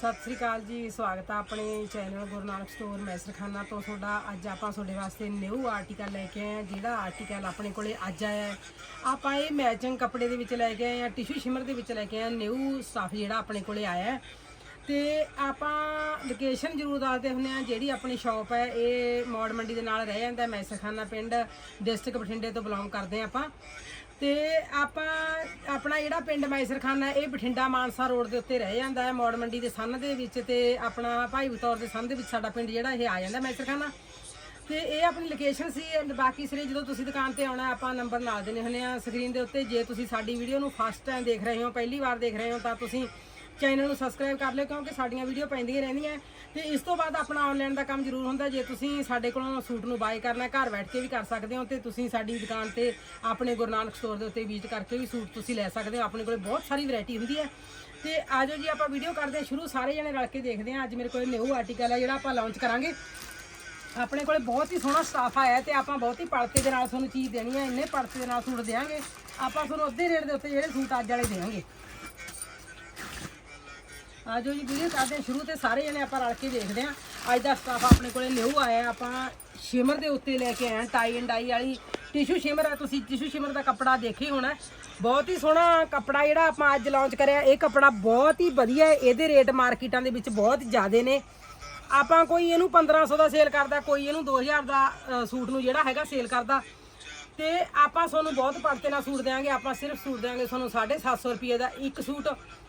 ਸਤਿ ਸ੍ਰੀ ਅਕਾਲ ਜੀ, ਸਵਾਗਤ ਆ ਆਪਣੇ ਚੈਨਲ ਗੁਰੂ ਨਾਨਕ ਸਟੋਰ ਮੈਸਰਖਾਨਾ ਤੋਂ। ਤੁਹਾਡਾ ਅੱਜ ਆਪਾਂ ਤੁਹਾਡੇ ਵਾਸਤੇ ਨਿਊ ਆਰਟੀਕਲ ਲੈ ਕੇ ਆਏ ਹਾਂ। ਜਿਹੜਾ ਆਰਟੀਕਲ ਆਪਣੇ ਕੋਲੇ ਅੱਜ ਆਇਆ ਆਪਾਂ ਇਹ ਮੈਚਿੰਗ ਕੱਪੜੇ ਦੇ ਵਿੱਚ ਲੈ ਕੇ ਆਏ ਹਾਂ ਟਿਸ਼ੂ ਸ਼ਿਮਰ ਦੇ ਵਿੱਚ ਲੈ ਕੇ ਆਏ ਨਿਊ ਸਟਾਫ ਜਿਹੜਾ ਆਪਣੇ ਕੋਲੇ ਆਇਆ ਹੈ। ਤੇ ਆਪਾਂ ਲੋਕੇਸ਼ਨ ਜ਼ਰੂਰ ਦੱਸਦੇ ਹੁੰਦੇ ਆ ਜਿਹੜੀ ਆਪਣੀ ਸ਼ਾਪ ਹੈ, ਇਹ ਮੌੜ ਮੰਡੀ ਦੇ ਨਾਲ ਰਹਿ ਜਾਂਦਾ ਮੈਸਰਖਾਨਾ ਪਿੰਡ। ਡਿਸਟ੍ਰਿਕਟ ਬਠਿੰਡੇ ਤੋਂ ਬਿਲੋਂਗ ਕਰਦੇ ਹਾਂ ਆਪਾਂ। ਤੇ ਆਪਾਂ ਆਪਣਾ ਜਿਹੜਾ ਪਿੰਡ ਮੈਸਰਖਾਨਾ ਇਹ ਬਠਿੰਡਾ ਮਾਨਸਾ ਰੋਡ ਦੇ ਉੱਤੇ ਰਹਿ ਜਾਂਦਾ ਹੈ, ਮੌੜ ਮੰਡੀ ਦੇ ਸੰਨ ਦੇ ਵਿੱਚ ਤੇ ਆਪਣਾ ਭਾਈ ਬਤੌਰ ਦੇ ਸੰਨ ਦੇ ਵਿੱਚ ਸਾਡਾ ਪਿੰਡ ਜਿਹੜਾ ਇਹ ਆ ਜਾਂਦਾ ਮੈਸਰਖਾਨਾ। ਤੇ ਇਹ ਆਪਣੀ ਲੋਕੇਸ਼ਨ ਸੀ ਬਾਕੀ ਸਿਰੇ ਜਦੋਂ ਤੁਸੀਂ ਦੁਕਾਨ ਤੇ ਆਉਣਾ, ਆਪਾਂ ਨੰਬਰ ਨਾਲ ਦੇਣੇ ਹੁੰਦੇ ਆ ਸਕਰੀਨ ਦੇ ਉੱਤੇ। ਜੇ ਤੁਸੀਂ ਸਾਡੀ ਵੀਡੀਓ ਨੂੰ ਫਸਟ ਟਾਈਮ ਦੇਖ ਰਹੇ ਹੋ, ਪਹਿਲੀ ਵਾਰ ਦੇਖ ਰਹੇ ਹੋ, ਤਾਂ ਤੁਸੀਂ ਚੈਨਲ ਨੂੰ ਸਬਸਕ੍ਰਾਈਬ ਕਰ ਲਿਓ ਕਿਉਂਕਿ ਸਾਡੀਆਂ ਵੀਡੀਓ ਪੈਂਦੀਆਂ ਰਹਿੰਦੀਆਂ ਤੇ ਇਸ ਤੋਂ ਬਾਅਦ ਆਪਣਾ ਆਨਲਾਈਨ ਦਾ ਕੰਮ ਜ਼ਰੂਰ ਹੁੰਦਾ ਜੇ ਤੁਸੀਂ ਸਾਡੇ ਕੋਲੋਂ ਸੂਟ ਨੂੰ ਬਾਏ ਕਰਨਾ ਘਰ ਬੈਠ ਕੇ ਵੀ ਕਰ ਸਕਦੇ ਹੋ ਤੇ ਤੁਸੀਂ ਸਾਡੀ ਦੁਕਾਨ ਤੇ ਆਪਣੇ ਗੁਰੂ ਨਾਨਕ ਸਟੋਰ ਦੇ ਉੱਤੇ ਵਿਜ਼ਿਟ ਕਰਕੇ ਵੀ ਸੂਟ ਤੁਸੀਂ ਲੈ ਸਕਦੇ ਹੋ। ਆਪਣੇ ਕੋਲੇ ਬਹੁਤ ਸਾਰੀ ਵੈਰਾਈਟੀ ਹੁੰਦੀ ਹੈ। ਤੇ ਆਜੋ ਜੀ, ਆਪਾਂ ਵੀਡੀਓ ਕਰਦੇ ਹਾਂ। ਸ਼ੁਰੂ ਸਾਰੇ ਜਣੇ ਰਲ ਕੇ ਦੇਖਦੇ ਹਾਂ। ਅੱਜ ਮੇਰੇ ਕੋਲ ਨਿਊ ਆਰਟੀਕਲ ਹੈ ਜਿਹੜਾ ਆਪਾਂ ਲਾਂਚ ਕਰਾਂਗੇ। ਆਪਣੇ ਕੋਲੇ ਬਹੁਤ ਹੀ ਸੋਹਣਾ ਸਟਾਫ ਆਇਆ ਹੈ ਤੇ ਆਪਾਂ ਬਹੁਤ ਹੀ ਪੜਤੇ ਦੇ ਨਾਲ ਤੁਹਾਨੂੰ ਚੀਜ਼ ਦੇਣੀ ਹੈ। ਇੰਨੇ ਪੜਤੇ ਦੇ ਨਾਲ ਸੂਟ ਦੇਵਾਂਗੇ ਆਪਾਂ ਤੁਹਾਨੂੰ ਅੱਧੇ ਰੇਟ ਦੇ ਉੱਤੇ ਜਿਹੜੇ ਸੂਟ ਅੱਜ ਵਾਲੇ ਦੇਵਾਂਗੇ। ਆਜੋ ਜੀ, ਵੀਡੀਓ ਕਰਦੇ ਹਾਂ ਸ਼ੁਰੂ ਤੇ ਸਾਰੇ ਜਣੇ ਆਪਾਂ ਰਲ ਕੇ ਦੇਖਦੇ ਹਾਂ। ਅੱਜ ਦਾ ਸਟਾਫ ਆਪਣੇ ਕੋਲੇ ਨਿਊ ਆਇਆ, ਆਪਾਂ ਸ਼ਿਮਰ ਦੇ ਉੱਤੇ ਲੈ ਕੇ ਆਏ ਟਾਈ ਐਂਡ ਡਾਈ ਵਾਲੀ। ਟਿਸ਼ੂ ਸ਼ਿਮਰ ਹੈ ਤੁਸੀਂ ਟਿਸ਼ੂ ਸ਼ਿਮਰ ਦਾ ਕੱਪੜਾ ਦੇਖਿਆ ਹੋਣਾ ਬਹੁਤ ਹੀ ਸੋਹਣਾ ਕੱਪੜਾ ਜਿਹੜਾ ਆਪਾਂ ਅੱਜ ਲਾਂਚ ਕਰਿਆ, ਇਹ ਕੱਪੜਾ ਬਹੁਤ ਹੀ ਵਧੀਆ ਹੈ। ਇਹਦੇ ਰੇਟ ਮਾਰਕੀਟਾਂ ਦੇ ਵਿੱਚ ਬਹੁਤ ਜ਼ਿਆਦੇ ਨੇ। ਆਪਾਂ ਕੋਈ ਇਹਨੂੰ 1500 ਦਾ ਸੇਲ ਕਰਦਾ, ਕੋਈ ਇਹਨੂੰ 2000 ਦਾ ਸੂਟ ਨੂੰ ਜਿਹੜਾ ਹੈਗਾ ਸੇਲ ਕਰਦਾ। ਤੇ ਆਪਾਂ ਤੁਹਾਨੂੰ ਬਹੁਤ ਪੜਤੇ ਨਾਲ ਸੂਟ ਦੇਵਾਂਗੇ ਆਪਾਂ ਸਿਰਫ ਸੂਟ ਦੇਵਾਂਗੇ ਤੁਹਾਨੂੰ 750 ਰੁਪਏ ਦਾ ਇੱਕ ਸੂਟ।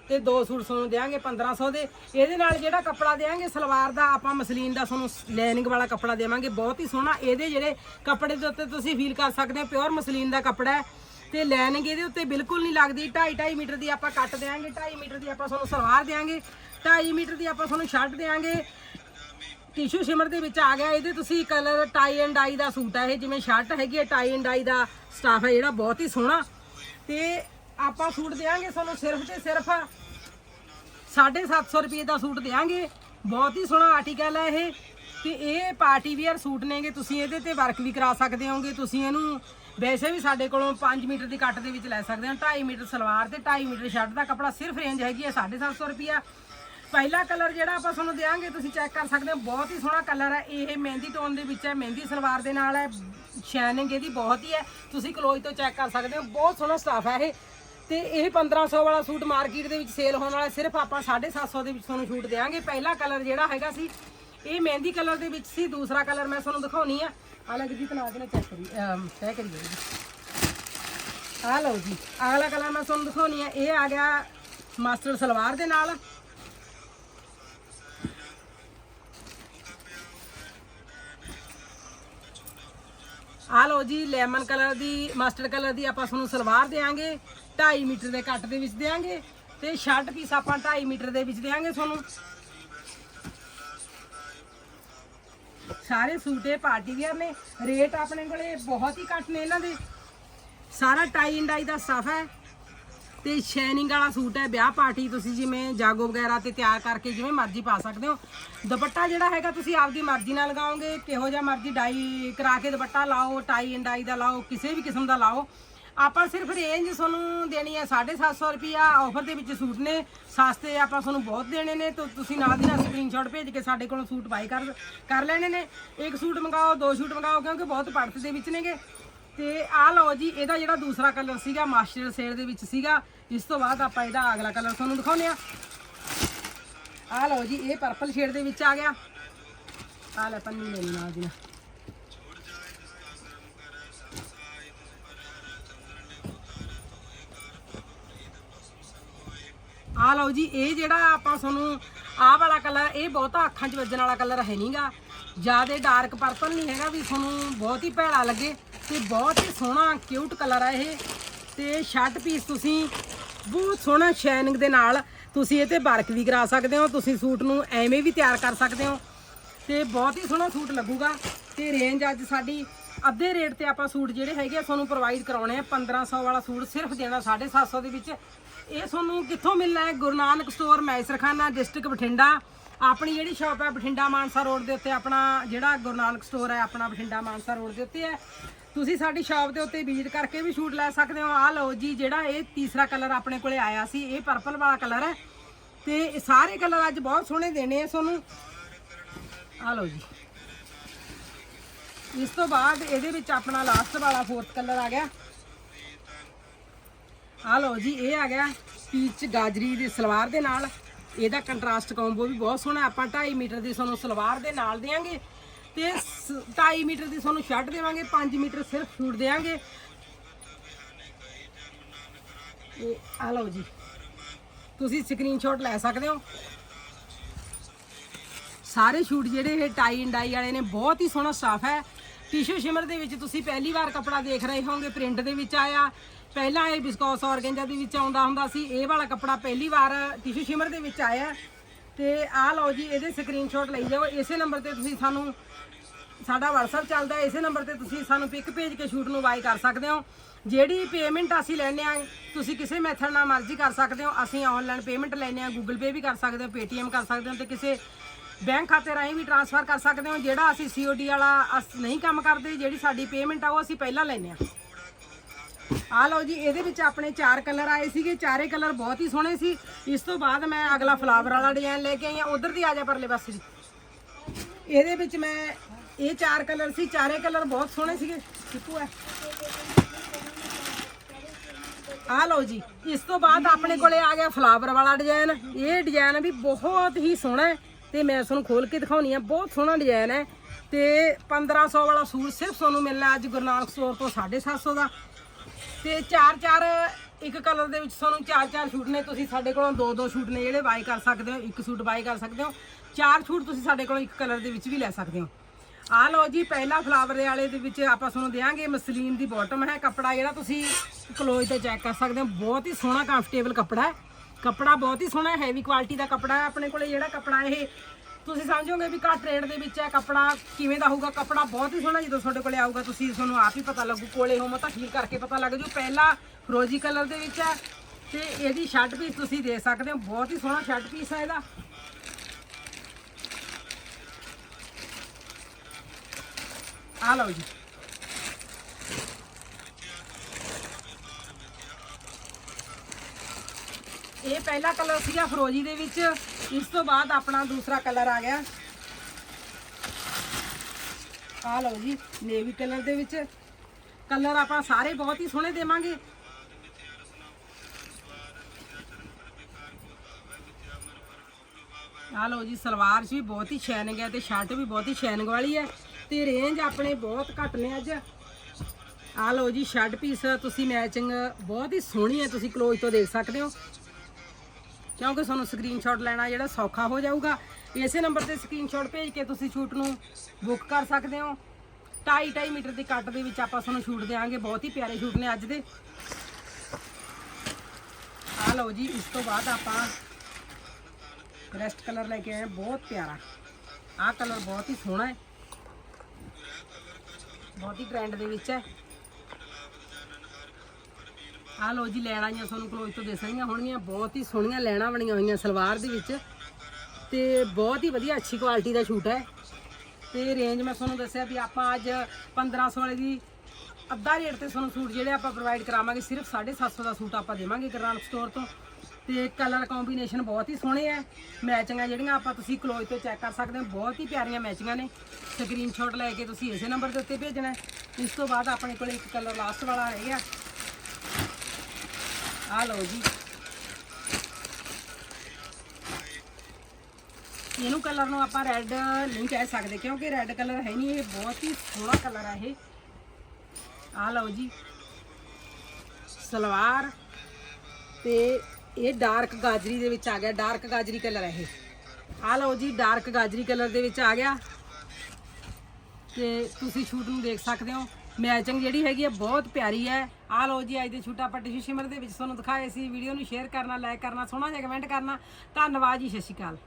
ਤੇ ਦੋ ਸੂਟ ਤੁਹਾਨੂੰ ਦੇਵਾਂਗੇ 1500 ਦੇ। ਇਹਦੇ ਨਾਲ ਜਿਹੜਾ ਕੱਪੜਾ ਦੇਵਾਂਗੇ ਸਲਵਾਰ ਦਾ, ਆਪਾਂ ਮਸਲੀਨ ਦਾ ਤੁਹਾਨੂੰ ਲਾਈਨਿੰਗ ਵਾਲਾ ਕੱਪੜਾ ਦੇਵਾਂਗੇ। ਬਹੁਤ ਹੀ ਸੋਹਣਾ। ਇਹਦੇ ਜਿਹੜੇ ਕੱਪੜੇ ਦੇ ਉੱਤੇ ਤੁਸੀਂ ਫੀਲ ਕਰ ਸਕਦੇ ਹੋ ਪਿਓਰ ਮਸਲੀਨ ਦਾ ਕੱਪੜਾ ਹੈ। ਤੇ ਲਾਈਨਿੰਗ ਇਹਦੇ ਉੱਤੇ ਬਿਲਕੁਲ ਨਹੀਂ ਲੱਗਦੀ। 2.5 2.5 ਮੀਟਰ ਦੀ ਆਪਾਂ ਕੱਟ ਦੇਵਾਂਗੇ 2.5 ਮੀਟਰ ਦੀ ਆਪਾਂ ਤੁਹਾਨੂੰ ਸਲਵਾਰ ਦੇਵਾਂਗੇ 2.5 ਮੀਟਰ ਦੀ ਆਪਾਂ ਤੁਹਾਨੂੰ ਸ਼ਰਟ ਦੇਵਾਂਗੇ ਟਿਸ਼ੂ ਸ਼ਿਮਰ ਦੇ ਵਿੱਚ ਆ ਗਿਆ। ਇਹਦੇ ਤੁਸੀਂ ਕਲਰ ਟਾਈ ਐਂਡ ਡਾਈ ਦਾ ਸੂਟ ਹੈ। ਇਹ ਜਿਵੇਂ ਸ਼ਰਟ ਹੈਗੀ ਹੈ ਟਾਈ ਐਂਡ ਡਾਈ ਦਾ ਸਟਾਫ ਹੈ। ਜਿਹੜਾ ਬਹੁਤ ਹੀ ਸੋਹਣਾ। ਤੇ ਆਪਾਂ ਸੂਟ ਦੇਵਾਂਗੇ ਤੁਹਾਨੂੰ ਸਿਰਫ ਤੇ ਸਿਰਫ 750 ਰੁਪਏ ਦਾ ਸੂਟ ਦੇਵਾਂਗੇ ਬਹੁਤ ਹੀ ਸੋਹਣਾ ਆਰਟੀਕਲ ਹੈ ਇਹ। ਤੇ ਇਹ ਪਾਰਟੀ ਵੇਅਰ ਸੂਟ ਨੇਗੇ। ਤੁਸੀਂ ਇਹਦੇ ਤੇ ਵਰਕ ਵੀ ਕਰਾ ਸਕਦੇ ਹੋਗੇ। ਤੁਸੀਂ ਇਹਨੂੰ ਵੈਸੇ ਵੀ ਸਾਡੇ ਕੋਲੋਂ 5 ਮੀਟਰ ਦੀ ਕੱਟ ਦੇ ਵਿੱਚ ਲੈ ਸਕਦੇ ਹੋ। 2.5 ਮੀਟਰ ਸਲਵਾਰ ਤੇ 2.5 ਮੀਟਰ ਸ਼ਰਟ ਦਾ ਕੱਪੜਾ ਸਿਰਫ ਰੇਂਜ ਹੈਗੀ ਹੈ 750 ਰੁਪਿਆ ਪਹਿਲਾ ਕਲਰ ਜਿਹੜਾ ਆਪਾਂ ਤੁਹਾਨੂੰ ਦੇਵਾਂਗੇ ਤੁਸੀਂ ਚੈੱਕ ਕਰ ਸਕਦੇ ਹੋ। ਬਹੁਤ ਹੀ ਸੋਹਣਾ ਕਲਰ ਹੈ ਇਹ ਮਹਿੰਦੀ ਟੋਨ ਦੇ ਵਿੱਚ ਹੈ। ਮਹਿੰਦੀ ਸਲਵਾਰ ਦੇ ਨਾਲ ਹੈ। ਸ਼ਾਈਨਿੰਗ ਇਹਦੀ ਬਹੁਤ ਹੀ ਹੈ। ਤੁਸੀਂ ਕਲੋਜ਼ ਤੋਂ ਚੈੱਕ ਕਰ ਸਕਦੇ ਹੋ। ਬਹੁਤ ਸੋਹਣਾ ਸਟਾਫ ਹੈ ਇਹ। ਤੇ ਇਹ 1500 ਵਾਲਾ ਸੂਟ ਮਾਰਕੀਟ ਦੇ ਵਿੱਚ ਸੇਲ ਹੋਣ ਵਾਲਾ ਸਿਰਫ ਆਪਾਂ 750 ਦੇ ਵਿੱਚ ਤੁਹਾਨੂੰ ਛੂਟ ਦੇਵਾਂਗੇ ਪਹਿਲਾ ਕਲਰ ਜਿਹੜਾ ਹੈਗਾ ਸੀ, ਇਹ ਮਹਿੰਦੀ ਕਲਰ ਦੇ ਵਿੱਚ ਸੀ। ਦੂਸਰਾ ਕਲਰ ਮੈਂ ਤੁਹਾਨੂੰ ਦਿਖਾਉਣੀ ਆ। ਹਾਲਾਂਕਿ ਜੀ ਤਨਾ ਦੇਣਾ ਚੈੱਕ ਕਰੀ ਤੈਅ ਕਰੀਏ ਆ ਲਓ ਜੀ ਅਗਲਾ ਕਲਰ ਮੈਂ ਤੁਹਾਨੂੰ ਦਿਖਾਉਣੀ ਆ। ਇਹ ਆ ਗਿਆ ਮਾਸਟਰ ਸਲਵਾਰ ਦੇ ਨਾਲ। ਆ ਲਓ ਜੀ ਲੈਮਨ ਕਲਰ ਦੀ ਮਸਟਰਡ ਕਲਰ ਦੀ ਆਪਾਂ ਤੁਹਾਨੂੰ ਸਲਵਾਰ ਦੇਾਂਗੇ 2.5 ਮੀਟਰ ਦੇ ਕੱਟ ਦੇ ਵਿੱਚ ਦੇਾਂਗੇ ਤੇ ਸ਼ਰਟ ਪੀਸ ਆਪਾਂ 2.5 ਮੀਟਰ ਦੇ ਵਿੱਚ ਦੇਾਂਗੇ ਤੁਹਾਨੂੰ। ਸਾਰੇ ਸੂਟ ਇਹ ਪਾਰਟੀ ਵੀਅਰ ਨੇ ਰੇਟ ਆਪਣੇ ਕੋਲੇ ਬਹੁਤ ਹੀ ਘੱਟ ਨੇ ਇਹਨਾਂ ਦੇ। ਸਾਰਾ ਟਾਈ ਐਂਡ ਡਾਈ ਦਾ ਸਟਫ ਹੈ। ਤੇ ਸ਼ਾਈਨਿੰਗ ਵਾਲਾ ਸੂਟ ਹੈ, ਵਿਆਹ ਪਾਰਟੀ ਤੁਸੀਂ ਜਿਵੇਂ ਜਾਗੋ ਵਗੈਰਾ ਤੇ ਤਿਆਰ ਕਰਕੇ ਜਿਵੇਂ ਮਰਜ਼ੀ ਪਾ ਸਕਦੇ ਹੋ। ਦੁਪੱਟਾ ਜਿਹੜਾ ਹੈਗਾ ਤੁਸੀਂ ਆਪਦੀ ਮਰਜ਼ੀ ਨਾਲ ਲਗਾਓਗੇ, ਕਿਹੋ ਜਿਹਾ ਮਰਜ਼ੀ ਡਾਈ ਕਰਾ ਕੇ ਦੁਪੱਟਾ ਲਾਓ, ਟਾਈ ਐਂਡ ਡਾਈ ਦਾ ਲਾਓ, ਕਿਸੇ ਵੀ ਕਿਸਮ ਦਾ ਲਾਓ। ਆਪਾਂ ਸਿਰਫ ਰੇਂਜ ਤੁਹਾਨੂੰ ਦੇਣੀ ਹੈ 750 ਰੁਪਿਆ ਆਫਰ ਦੇ ਵਿੱਚ ਸੂਟ ਨੇ। ਸਸਤੇ ਆਪਾਂ ਤੁਹਾਨੂੰ ਬਹੁਤ ਦੇਣੇ ਨੇ। ਤਾਂ ਤੁਸੀਂ ਨਾਲ ਦੀ ਨਾਲ ਸਕਰੀਨਸ਼ਾਟ ਭੇਜ ਕੇ ਸਾਡੇ ਕੋਲੋਂ ਸੂਟ ਬਾਈ ਕਰ ਕਰ ਲੈਣੇ ਨੇ। ਇੱਕ ਸੂਟ ਮੰਗਾਓ, ਦੋ ਸੂਟ ਮੰਗਾਓ, ਕਿਉਂਕਿ ਬਹੁਤ ਪੜਤ ਦੇ ਵਿੱਚ ਨੇਗੇ। ਤੇ ਆਹ ਲਓ ਜੀ, ਇਹਦਾ ਜਿਹੜਾ ਦੂਸਰਾ ਕਲਰ ਸੀਗਾ ਮਾਸਟਰ ਸੇਲ ਦੇ ਵਿੱਚ ਸੀਗਾ। ਇਸ ਤੋਂ ਬਾਅਦ ਆਪਾਂ ਇਹਦਾ ਅਗਲਾ ਕਲਰ ਤੁਹਾਨੂੰ ਦਿਖਾਉਂਦੇ ਆ ਆਹ ਲਓ ਜੀ, ਇਹ ਪਰਪਲ ਸ਼ੇਡ ਦੇ ਵਿੱਚ ਆ ਗਿਆ। ਆਹ ਲੈ ਪੰਨੀ ਲੈ ਨਾਲ ਦੀ ਨਾਲ। ਆ ਲਓ ਜੀ, ਇਹ ਜਿਹੜਾ ਆਪਾਂ ਤੁਹਾਨੂੰ ਆਹ ਵਾਲਾ ਕਲਰ, ਇਹ ਬਹੁਤਾ ਅੱਖਾਂ 'ਚ ਵੱਜਣ ਵਾਲਾ ਕਲਰ ਹੈ ਨਹੀਂਗਾ ਜ਼ਿਆਦਾ ਡਾਰਕ ਪਰਪਲ ਨਹੀਂ ਹੈਗਾ ਵੀ ਤੁਹਾਨੂੰ ਬਹੁਤ ਹੀ ਭੈੜਾ ਲੱਗੇ ਤੇ ਬਹੁਤ ਹੀ ਸੋਹਣਾ ਕਿਊਟ ਕਲਰ ਆ ਇਹ। ਤੇ ਸ਼ਰਟ ਪੀਸ ਤੁਸੀਂ ਬਹੁਤ ਸੋਹਣਾ ਸ਼ਾਈਨਿੰਗ ਦੇ ਨਾਲ ਤੁਸੀਂ ਇਹ ਤੇ ਵਰਕ ਵੀ ਕਰਾ ਸਕਦੇ ਹੋ, ਤੁਸੀਂ ਸੂਟ ਨੂੰ ਐਵੇਂ ਵੀ ਤਿਆਰ ਕਰ ਸਕਦੇ ਹੋ। ਤੇ ਬਹੁਤ ਹੀ ਸੋਹਣਾ ਸੂਟ ਲੱਗੂਗਾ। ਤੇ ਰੇਂਜ ਅੱਜ ਸਾਡੀ ਅੱਧੇ ਰੇਟ ਤੇ ਆਪਾਂ ਸੂਟ ਜਿਹੜੇ ਹੈਗੇ ਆ, ਤੁਹਾਨੂੰ ਪ੍ਰੋਵਾਈਡ ਕਰਾਉਣੇ ਆ। 1500 ਵਾਲਾ ਸੂਟ ਸਿਰਫ ਦੇਣਾ 750 ਦੇ ਵਿੱਚ। ਇਹ ਤੁਹਾਨੂੰ ਕਿੱਥੋਂ ਮਿਲਣਾ ਹੈ? Guru Nanak store Maisarkhana district Bathinda. ਆਪਣੀ ਜਿਹੜੀ ਸ਼ਾਪ ਹੈ ਬਠਿੰਡਾ ਮਾਨਸਾ ਰੋਡ ਦੇ ਉੱਤੇ, ਆਪਣਾ ਜਿਹੜਾ ਗੁਰੂ ਨਾਨਕ ਸਟੋਰ ਹੈ, ਆਪਣਾ ਬਠਿੰਡਾ ਮਾਨਸਾ ਰੋਡ ਦੇ ਉੱਤੇ ਹੈ। ਤੁਸੀਂ ਸਾਡੀ ਸ਼ਾਪ ਦੇ ਉੱਤੇ ਵਿਜ਼ਿਟ ਕਰਕੇ ਵੀ ਸ਼ੂਟ ਲੈ ਸਕਦੇ ਹੋ। ਆਹ ਲਓ ਜੀ, ਜਿਹੜਾ ਇਹ ਤੀਸਰਾ ਕਲਰ ਆਪਣੇ ਕੋਲੇ ਆਇਆ ਸੀ, ਇਹ ਪਰਪਲ ਵਾਲਾ ਕਲਰ ਹੈ। ਤੇ ਸਾਰੇ ਕਲਰ ਅੱਜ ਬਹੁਤ ਸੋਹਣੇ ਦੇਣੇ ਆ ਤੁਹਾਨੂੰ। ਆ ਲਓ ਜੀ। ਇਸ ਤੋਂ ਬਾਅਦ ਇਹਦੇ ਵਿੱਚ ਆਪਣਾ ਲਾਸਟ ਵਾਲਾ ਫੋਰਥ ਕਲਰ ਆ ਗਿਆ। ਆ ਲਓ ਜੀ, ਇਹ ਆ ਗਿਆ ਪੀਚ ਗਾਜਰੀ ਦੀ ਸਲਵਾਰ ਦੇ ਨਾਲ। ਇਹਦਾ ਕੰਟਰਾਸਟ ਕੰਬੋ ਵੀ ਬਹੁਤ ਸੋਹਣਾ ਆਪਾਂ 2.5 ਮੀਟਰ ਦੀ ਤੁਹਾਨੂੰ ਸਲਵਾਰ ਦੇ ਨਾਲ ਦੇਵਾਂਗੇ ਤੇ 2.5 ਮੀਟਰ ਦੀ ਤੁਹਾਨੂੰ ਸ਼ਰਟ ਦੇਵਾਂਗੇ 5 ਮੀਟਰ ਸਿਰਫ ਸੂਟ ਦੇਵਾਂਗੇ ਇਹ ਆ ਲਓ ਜੀ। ਤੁਸੀਂ ਸਕਰੀਨਸ਼ਾਟ ਲੈ ਸਕਦੇ ਹੋ। ਸਾਰੇ ਸ਼ੂਟ ਜਿਹੜੇ ਇਹ ਟਾਈ ਐਂਡ ਡਾਈ ਵਾਲੇ ਨੇ, ਬਹੁਤ ਹੀ ਸੋਹਣਾ ਸਟਾਫ ਹੈ। ਟਿਸ਼ੂ ਸ਼ਿਮਰ ਦੇ ਵਿੱਚ ਤੁਸੀਂ ਪਹਿਲੀ ਵਾਰ ਕੱਪੜਾ ਦੇਖ ਰਹੇ ਹੋਵੋਗੇ ਪ੍ਰਿੰਟ ਦੇ ਵਿੱਚ ਆਇਆ। ਪਹਿਲਾਂ ਇਹ ਬਿਸਕੋਸ ਆਰਗੈਂਜਾ ਦੇ ਵਿੱਚ ਆਉਂਦਾ ਹੁੰਦਾ ਸੀ, ਇਹ ਵਾਲਾ ਕੱਪੜਾ ਪਹਿਲੀ ਵਾਰ ਟਿਸ਼ੂ ਸ਼ਿਮਰ ਦੇ ਵਿੱਚ ਆਇਆ। ਤੇ ਆਹ ਲਓ ਜੀ, ਇਹਦੇ ਸਕਰੀਨਸ਼ਾਟ ਲਈ ਜਾਓ। ਇਸੇ ਨੰਬਰ ਤੇ ਤੁਸੀਂ ਸਾਨੂੰ, ਸਾਡਾ WhatsApp ਚੱਲਦਾ ਇਸੇ ਨੰਬਰ ਤੇ ਤੁਸੀਂ ਸਾਨੂੰ ਪਿਕ ਭੇਜ ਕੇ ਸ਼ੂਟ ਨੂੰ ਬਾਈ ਕਰ ਸਕਦੇ ਹੋ। ਜਿਹੜੀ ਪੇਮੈਂਟ ਅਸੀਂ ਲੈਣੇ ਆ ਤੁਸੀਂ ਕਿਸੇ ਮੈਥਡ ਨਾਲ ਮਰਜ਼ੀ ਕਰ ਸਕਦੇ ਹੋ। ਅਸੀਂ ਆਨਲਾਈਨ ਪੇਮੈਂਟ ਲੈਣੇ ਆ ਗੂਗਲ ਪੇ ਵੀ ਕਰ ਸਕਦੇ ਹੋ ਪੇਟੀਐਮ ਕਰ ਸਕਦੇ ਹੋ ਤੇ ਕਿਸੇ ਬੈਂਕ ਖਾਤੇ ਰਾਹੀਂ ਵੀ ਟ੍ਰਾਂਸਫਰ ਕਰ ਸਕਦੇ ਹੋ। ਜਿਹੜਾ ਅਸੀਂ ਸੀਓਡੀ ਵਾਲਾ ਅਸ- ਨਹੀਂ ਕੰਮ ਕਰਦੇ, ਜਿਹੜੀ ਸਾਡੀ ਪੇਮੈਂਟ ਆ, ਉਹ ਅਸੀਂ ਪਹਿਲਾਂ ਲੈਣੇ ਆ ਆ ਲਓ ਜੀ, ਇਹਦੇ ਵਿੱਚ ਆਪਣੇ ਚਾਰ ਕਲਰ ਆਏ ਸੀਗੇ। ਚਾਰੇ ਕਲਰ ਬਹੁਤ ਹੀ ਸੋਹਣੇ ਸੀ। ਇਸ ਤੋਂ ਬਾਅਦ ਮੈਂ ਅਗਲਾ ਫਲਾਵਰ ਵਾਲਾ ਡਿਜ਼ਾਈਨ ਲੈ ਕੇ ਆਈ ਆ ਉਧਰ ਦੀ ਆ ਜਾ ਪਰਲੇ ਪਾਸੇ ਦੀ ਇਹਦੇ ਵਿੱਚ ਮੈਂ ਇਹ ਚਾਰ ਕਲਰ ਸੀ, ਚਾਰੇ ਕਲਰ ਬਹੁਤ ਸੋਹਣੇ ਸੀਗੇ। ਕਿੱਕੂ ਹੈ ਆ ਲਓ ਜੀ, ਇਸ ਤੋਂ ਬਾਅਦ ਆਪਣੇ ਕੋਲੇ ਆ ਗਿਆ ਫਲਾਵਰ ਵਾਲਾ ਡਿਜ਼ਾਈਨ ਇਹ ਡਿਜ਼ਾਈਨ ਵੀ ਬਹੁਤ ਹੀ ਸੋਹਣਾ ਹੈ। ਤੇ ਮੈਂ ਤੁਹਾਨੂੰ ਖੋਲ ਕੇ ਦਿਖਾਉਣੀ ਆ। ਬਹੁਤ ਸੋਹਣਾ ਡਿਜ਼ਾਈਨ ਹੈ ਤੇ 1500 ਵਾਲਾ ਸੂਟ ਸਿਰਫ ਤੁਹਾਨੂੰ ਮਿਲਣਾ ਅੱਜ ਗੁਰੂ ਨਾਨਕ ਸਟੋਰ ਤੋਂ 750 ਦਾ। ਤੇ ਚਾਰ ਚਾਰ, ਇੱਕ ਕਲਰ ਦੇ ਵਿੱਚ ਤੁਹਾਨੂੰ ਚਾਰ ਚਾਰ ਸ਼ੂਟ ਨੇ। ਤੁਸੀਂ ਸਾਡੇ ਕੋਲੋਂ ਦੋ ਦੋ ਸ਼ੂਟ ਨੇ ਜਿਹੜੇ ਬਾਈ ਕਰ ਸਕਦੇ ਹੋ, ਇੱਕ ਸੂਟ ਬਾਈ ਕਰ ਸਕਦੇ ਹੋ। ਚਾਰ ਸ਼ੂਟ ਤੁਸੀਂ ਸਾਡੇ ਕੋਲੋਂ ਇੱਕ ਕਲਰ ਦੇ ਵਿੱਚ ਵੀ ਲੈ ਸਕਦੇ ਹੋ। ਆ ਲਓ ਜੀ, ਪਹਿਲਾ ਫਲਾਵਰ ਦੇ ਵਾਲੇ ਦੇ ਵਿੱਚ ਆਪਾਂ ਤੁਹਾਨੂੰ ਦੇਵਾਂਗੇ ਮਸਲੀਨ ਦੀ ਬਾਟਮ ਹੈ। ਕੱਪੜਾ ਜਿਹੜਾ ਤੁਸੀਂ ਕਲੋਜ਼ ਤੇ ਚੈੱਕ ਕਰ ਸਕਦੇ ਹੋ, ਬਹੁਤ ਹੀ ਸੋਹਣਾ ਕੰਫਰਟੇਬਲ ਕੱਪੜਾ ਹੈ। ਕੱਪੜਾ ਬਹੁਤ ਹੀ ਸੋਹਣਾ ਹੈਵੀ ਕੁਆਲਿਟੀ ਦਾ ਕੱਪੜਾ ਹੈ। ਆਪਣੇ ਕੋਲੇ ਜਿਹੜਾ ਕੱਪੜਾ ਇਹ, ਤੁਸੀਂ ਸਮਝੋਗੇ ਵੀ ਘੱਟ ਰੇਟ ਦੇ ਵਿੱਚ ਹੈ ਕੱਪੜਾ ਕਿਵੇਂ ਦਾ ਹੋਊਗਾ? ਕੱਪੜਾ ਬਹੁਤ ਹੀ ਸੋਹਣਾ ਜਦੋਂ ਤੁਹਾਡੇ ਕੋਲੇ ਆਊਗਾ, ਤੁਸੀਂ ਤੁਹਾਨੂੰ ਆਪ ਹੀ ਪਤਾ ਲੱਗੂ, ਕੋਲੇ ਹੋਮੋ ਤਾਂ ਫੀਲ ਕਰਕੇ ਪਤਾ ਲੱਗ ਜੂ। ਪਹਿਲਾ ਫਰੋਜੀ ਕਲਰ ਦੇ ਵਿੱਚ ਹੈ ਤੇ ਇਹਦੀ ਸ਼ਰਟ ਪੀਸ ਤੁਸੀਂ ਦੇ ਸਕਦੇ ਹੋ। ਬਹੁਤ ਹੀ ਸੋਹਣਾ ਸ਼ਰਟ ਪੀਸ ਹੈ ਇਹਦਾ। ਆ ਲਓ ਜੀ। ਇਹ ਪਹਿਲਾ ਕਲਰ ਸੀਗਾ ਫਰੋਜੀ ਦੇ ਵਿੱਚ। ਇਸ ਤੋਂ ਬਾਅਦ ਆਪਣਾ ਦੂਸਰਾ ਕਲਰ ਆ ਗਿਆ। ਆ ਲਓ ਜੀ ਨੇਵੀ ਕਲਰ ਦੇ ਵਿੱਚ। ਕਲਰ ਆਪਾਂ ਸਾਰੇ ਬਹੁਤ ਹੀ ਸੋਹਣੇ ਦੇਵਾਂਗੇ। ਆ ਲਓ ਜੀ, ਸਲਵਾਰ 'ਚ ਵੀ ਬਹੁਤ ਹੀ ਸ਼ਾਈਨਿੰਗ ਹੈ ਤੇ ਸ਼ਰਟ ਵੀ ਬਹੁਤ ਹੀ ਸ਼ਾਈਨਿੰਗ ਵਾਲੀ ਹੈ ਤੇ ਰੇਂਜ ਆਪਣੇ ਬਹੁਤ ਘੱਟ ਨੇ ਅੱਜ। ਆ ਲਓ ਜੀ ਸ਼ਰਟ ਪੀਸ ਤੁਸੀਂ ਮੈਚਿੰਗ ਬਹੁਤ ਹੀ ਸੋਹਣੀ ਹੈ, ਤੁਸੀਂ ਕਲੋਜ਼ ਤੋਂ ਦੇਖ ਸਕਦੇ ਹੋ। ਕਿਉਂਕਿ ਤੁਹਾਨੂੰ ਸਕਰੀਨਸ਼ਾਟ ਲੈਣਾ ਜਿਹੜਾ ਸੌਖਾ ਹੋ ਜਾਊਗਾ। ਇਸੇ ਨੰਬਰ ਤੇ ਸਕਰੀਨਸ਼ਾਟ ਭੇਜ ਕੇ ਤੁਸੀਂ ਸ਼ੂਟ ਨੂੰ ਬੁੱਕ ਕਰ ਸਕਦੇ ਹੋ। 2.5 2.5 ਮੀਟਰ ਦੀ ਕੱਟ ਦੇ ਵਿੱਚ ਆਪਾਂ ਤੁਹਾਨੂੰ ਸ਼ੂਟ ਦੇਵਾਂਗੇ ਬਹੁਤ ਹੀ ਪਿਆਰੇ ਸ਼ੂਟ ਨੇ ਅੱਜ ਦੇ। ਆ ਲਓ ਜੀ, ਇਸ ਤੋਂ ਬਾਅਦ ਆਪਾਂ ਰੈਸਟ ਕਲਰ ਲੈ ਕੇ ਆਏ ਬਹੁਤ ਪਿਆਰਾ। ਆਹ ਕਲਰ ਬਹੁਤ ਹੀ ਸੋਹਣਾ ਹੈ। ਬਹੁਤ ਹੀ ਟ੍ਰੈਂਡ ਦੇ ਵਿੱਚ ਹੈ। ਆ ਲੋ ਜੀ, ਲੈਣ ਆਈਆਂ ਤੁਹਾਨੂੰ ਕਲੋਜ਼ ਤੋਂ ਦੇਸਾਂਗੀਆਂ ਹੋਣਗੀਆਂ। ਬਹੁਤ ਹੀ ਸੋਹਣੀਆਂ ਲੈਣਾ ਬਣੀਆਂ ਹੋਈਆਂ ਸਲਵਾਰ ਦੇ ਵਿੱਚ। ਤੇ ਬਹੁਤ ਹੀ ਵਧੀਆ, ਅੱਛੀ ਕੁਆਲਿਟੀ ਦਾ ਸ਼ੂਟ ਹੈ। ਤੇ ਰੇਂਜ ਮੈਂ ਤੁਹਾਨੂੰ ਦੱਸਿਆ ਵੀ ਆਪਾਂ ਅੱਜ 1500 ਵਾਲੇ ਦੀ ਅੱਧਾ ਰੇਟ ਤੇ ਤੁਹਾਨੂੰ ਸੂਟ ਜਿਹੜੇ ਆਪਾਂ ਪ੍ਰੋਵਾਈਡ ਕਰਾਵਾਂਗੇ, ਸਿਰਫ 750 ਦਾ ਸੂਟ ਆਪਾਂ ਦੇਵਾਂਗੇ ਕਰਨਾਲ ਸਟੋਰ ਤੋਂ। ਤੇ ਕਲਰ ਕੰਬੀਨੇਸ਼ਨ ਬਹੁਤ ਹੀ ਸੋਹਣੇ ਹੈ। ਮੈਚਿੰਗਾਂ ਜਿਹੜੀਆਂ ਆਪਾਂ ਤੁਸੀਂ ਕਲੋਜ਼ ਤੋਂ ਚੈੱਕ ਕਰ ਸਕਦੇ ਹੋ, ਬਹੁਤ ਹੀ ਪਿਆਰੀਆਂ ਮੈਚਿੰਗਾਂ ਨੇ। ਸਕਰੀਨਸ਼ਾਟ ਲੈ ਕੇ ਤੁਸੀਂ ਇਸੇ ਨੰਬਰ ਦੇ ਉੱਤੇ ਭੇਜਣਾ ਇਸ ਤੋਂ ਬਾਅਦ ਆਪਣੇ ਕੋਲ ਇੱਕ ਕਲਰ ਲਾਸਟ ਵਾਲਾ ਹੈਗਾ। ਆ ਲਓ ਜੀ। ਇਹਨੂੰ ਕਲਰ ਨੂੰ ਆਪਾਂ ਰੈੱਡ ਨਹੀਂ ਕਹਿ ਸਕਦੇ, ਕਿਉਂਕਿ ਰੈੱਡ ਕਲਰ ਹੈ ਨਹੀਂ, ਇਹ ਬਹੁਤ ਹੀ ਸੋਹਣਾ ਕਲਰ ਹੈ ਇਹ। ਆ ਲਓ ਜੀ। ਸਲਵਾਰ ਤੇ ਇਹ ਡਾਰਕ ਗਾਜਰੀ ਦੇ ਵਿੱਚ ਆ ਗਿਆ ਡਾਰਕ ਗਾਜਰੀ ਕਲਰ ਹੈ ਇਹ। ਆ ਲਓ ਜੀ ਡਾਰਕ ਗਾਜਰੀ ਕਲਰ ਦੇ ਵਿੱਚ ਆ ਗਿਆ। ਤੇ ਤੁਸੀਂ ਸ਼ੂਟ ਨੂੰ ਦੇਖ ਸਕਦੇ ਹੋ। ਮੈਚਿੰਗ ਜਿਹੜੀ ਹੈਗੀ ਹੈ ਬਹੁਤ ਪਿਆਰੀ ਹੈ। ਆਹ ਲਓ ਜੀ, ਅੱਜ ਦੇ ਛੋਟਾ ਪੱਟੀ ਸ਼ਿਮਰ ਦੇ ਵਿੱਚ ਤੁਹਾਨੂੰ ਦਿਖਾਏ ਸੀ। ਵੀਡੀਓ ਨੂੰ ਸ਼ੇਅਰ ਕਰਨਾ ਲਾਈਕ ਕਰਨਾ, ਸੋਹਣਾ ਜਿਹਾ ਕਮੈਂਟ ਕਰਨਾ। ਧੰਨਵਾਦ ਜੀ, ਸਤਿ ਸ਼੍ਰੀ ਅਕਾਲ।